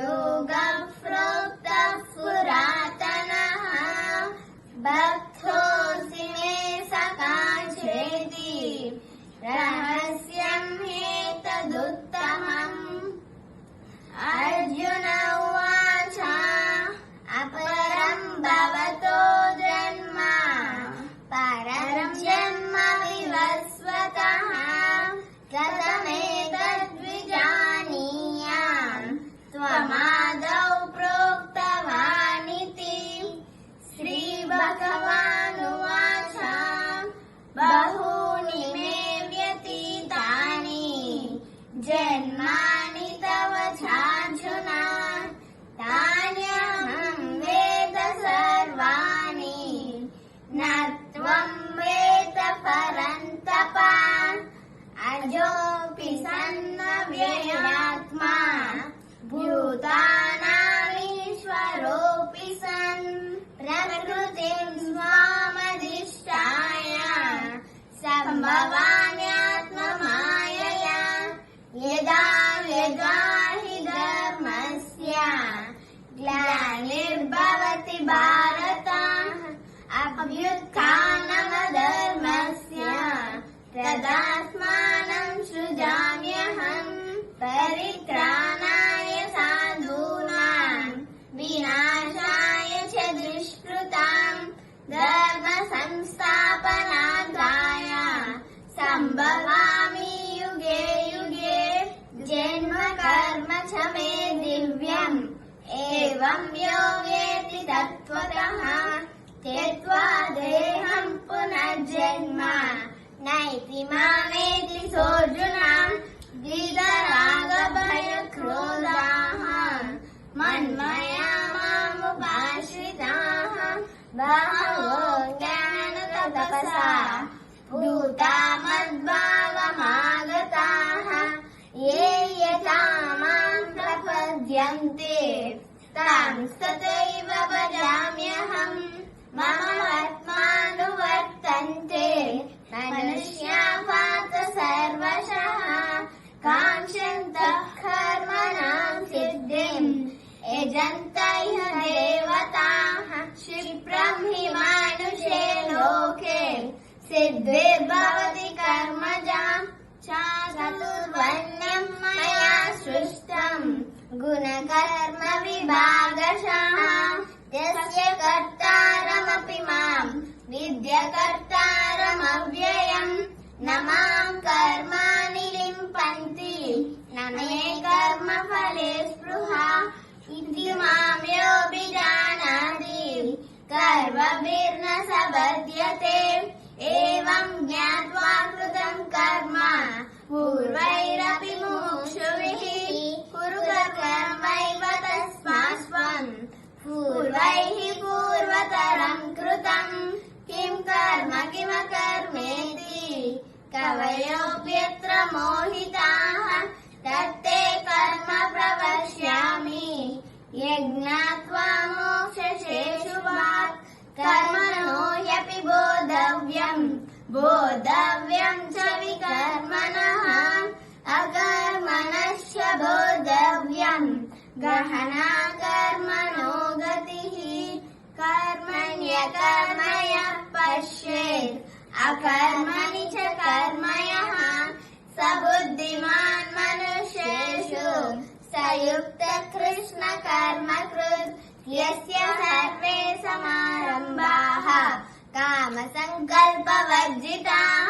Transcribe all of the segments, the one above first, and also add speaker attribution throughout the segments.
Speaker 1: yoga ध्यात्वम् अभ्युत्थानमधर्मस्य तदात्मानं सृजाम्यहम् परित्राणाय साधूनां विनाशाय च दुष्कृताम् धर्मसंस्थापनार्थाय सम्भवामि युगे युगे जन्म कर्म च मे दिव्यम् एवं योगेति तत्त्वतः त्यक्त्वा देहं पुनर्जन्म। नैति मामेति सोऽर्जुनाम् विदरागभयक्रोधाः मन्मया मामुपाश्रिताः। बहवो ज्ञानतपसा भूता मद्भावमागताः ये यथा माँ प्रपद्यन्ते, तां तथैव भजाम्यहम् इह देवताः क्षिप्रम् हि मानुषे लोके सिद्धिर्भवति कर्मजा चातुर्वर्ण्यम् मया सृष्टम् गुणकर्म विभागशः, यस्य कर्तारमपि माम् विद्यकर्तारमव्ययम् न माम् कर्माणि किम् कर्म किमकर्मेति कवयोऽप्यत्र मोहिताः, तत्ते कर्म प्रवक्ष्यामि यज्ञात्वा मोक्षशेषुभात् कर्मणो ह्यपि बोधव्यम्। बोधव्यम् च विकर्मणः, अकर्मणश्च बोधव्यम्। गहना कर्मणो गतिः कर्मण्यकर्मयः पश्येत् अकर्मणि च कर्मयः स बुद्धिमान् मनुष्येषु स युक्त कृष्ण कर्म कृत् यस्य सर्वे समारम्भाः काम सङ्कल्पवर्जिताः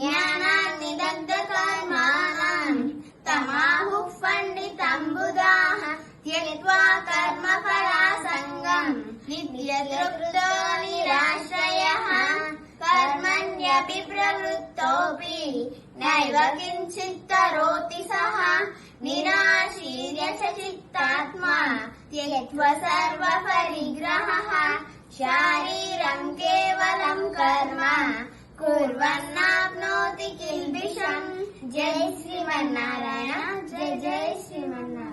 Speaker 1: ज्ञानान्निदग्धकर्माणाम् तमाहुः पण्डितम् बुधाः त्यक्त्वा कर्मफलासङ्गम् नित्यतृप्तो कर्मण्यपि प्रवृत्तोऽपि नैव किञ्चित् करोति सः। निराशीर्य च चित्तात्मा, त्यक्त्वा सर्वपरिग्रहः। शारीरम् केवलम् कर्म, कुर्वन्नाप्नोति किल्बिषम्। जय श्रीमन्नारायण, जय जय श्रीमन्नारायण।